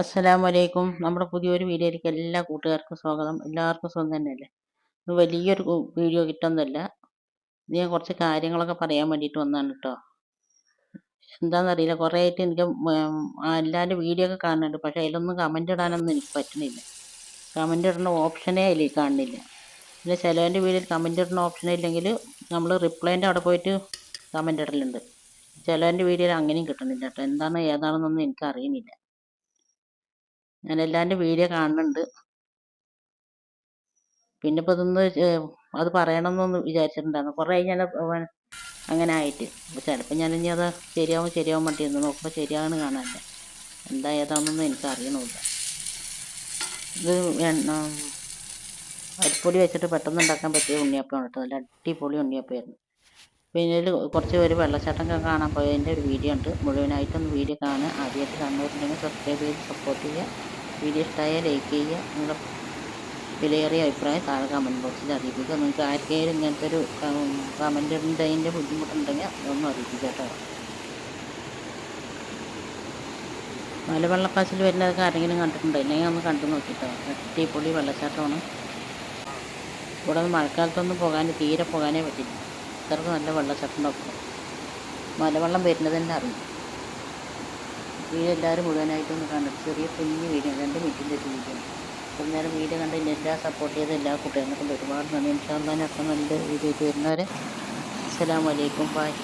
അസ്സലാമു അലൈക്കും നമ്മുടെ പുതിയൊരു വീഡിയോയിലേക്ക് എല്ലാ കൂട്ടുകാർക്കും സ്വാഗതം. എല്ലാവർക്കും സ്വന്തം തന്നെയല്ലേ? ഇത് വലിയൊരു വീഡിയോ കിട്ടുന്നില്ല ഇത് ഞാൻ കുറച്ച് കാര്യങ്ങളൊക്കെ പറയാൻ വേണ്ടിയിട്ട് വന്നതാണ് കേട്ടോ എന്താണെന്നറിയില്ല കുറേ ആയിട്ട് എനിക്ക് എല്ലാവരും വീഡിയോ ഒക്കെ കാണുന്നുണ്ട്. പക്ഷേ അതിലൊന്നും കമന്റ് ഇടാനൊന്നും എനിക്ക് പറ്റുന്നില്ല. കമന്റ് ഇടുന്ന ഓപ്ഷനേ അതിൽ കാണുന്നില്ല. പിന്നെ ചിലവന്റെ വീഡിയോയിൽ കമന്റ് ഇടുന്ന ഓപ്ഷനേ ഇല്ലെങ്കിൽ നമ്മൾ റിപ്ലൈന്റെ അവിടെ പോയിട്ട് കമന്റ് ഇടലുണ്ട്. ചിലവന്റെ വീഡിയോയിൽ അങ്ങനെയും കിട്ടുന്നില്ല കേട്ടോ എന്താണ് ഏതാണെന്നൊന്നും എനിക്ക് അറിയുന്നില്ല. ഞാൻ എല്ലാവരുടെ വീഡിയോ കാണുന്നുണ്ട് പിന്നെ ഇപ്പോൾ ഇതൊന്ന് അത് പറയണമെന്നൊന്ന് വിചാരിച്ചിട്ടുണ്ടായിരുന്നു. കുറേ ഞാൻ അങ്ങനെ ആയിട്ട്. ചിലപ്പോൾ ഞാൻ ഇനി അത് ശരിയാവും ശരിയാവും ഇന്ന് നോക്കുമ്പോൾ ശരിയാകുന്നു കാണാനില്ല. എന്താ ഏതാണെന്നൊന്നും എനിക്ക് അറിയണമില്ല ഇത് അരിപ്പൊടി വെച്ചിട്ട് പെട്ടെന്ന് ഉണ്ടാക്കാൻ പറ്റിയ ഉണ്ണിയപ്പം കേട്ടോ. നല്ല അടിപൊളി ഉണ്ണിയപ്പമായിരുന്നു. പിന്നെ ഇതിൽ കുറച്ച് പേര് വെള്ളച്ചാട്ടമൊക്കെ കാണാൻ പോയതിന്റെ ഒരു വീഡിയോ ഉണ്ട് മുഴുവനായിട്ടൊന്ന് വീഡിയോ കാണുക. ആദ്യമായിട്ട് കാണുന്നവരുണ്ടെങ്കിൽ സബ്സ്ക്രൈബ് ചെയ്ത് സപ്പോർട്ട് ചെയ്യുക. വീഡിയോ ഇഷ്ടമായാൽ ലൈക്ക് ചെയ്യുക. നിങ്ങളുടെ വിലയേറിയ അഭിപ്രായം താഴെ കമന്റ് ബോക്സിൽ അറിയിപ്പിക്കുക. നിങ്ങൾക്ക് ആർക്കെങ്കിലും ഇങ്ങനത്തെ ഒരു കമന്റ് ഉണ്ടതിന്റെ ബുദ്ധിമുട്ടുണ്ടെങ്കിൽ അതൊന്നും അറിയിപ്പിക്കുക കേട്ടോ. മലവെള്ളപ്പാച്ചിൽ വരുന്നതൊക്കെ ആരെങ്കിലും കണ്ടിട്ടുണ്ടോ? ഇല്ലെങ്കിൽ ഒന്ന് കണ്ടു നോക്കിട്ടോ അടിപൊളി വെള്ളച്ചാട്ടമാണ്. ഇവിടെ മഴക്കാലത്തൊന്നും പോകാൻ തീരെ പോകാനേ പറ്റില്ല. അത്രയ്ക്ക് നല്ല വെള്ളച്ചാട്ടം ഒക്കെ മലവെള്ളം വരുന്നത് തന്നെ അറിയും. വീഡിയോ എല്ലാവരും മുഴുവനായിട്ടൊന്ന് കണ്ടു ചെറിയ കുഞ്ഞു വീഡിയോ രണ്ട് മിനിറ്റിന്റെ വീഡിയോ അപ്പം നേരം വീഡിയോ കണ്ട് ഇനി എല്ലാ സപ്പോർട്ട് ചെയ്ത എല്ലാ കുട്ടികളെ കൊണ്ട് ഒരുപാട് നന്ദി. ഇൻഷാ അടുത്ത നല്ല രീതിയിൽ വരുന്നവരെ. അസ്സലാമു അലൈക്കും. ബായ്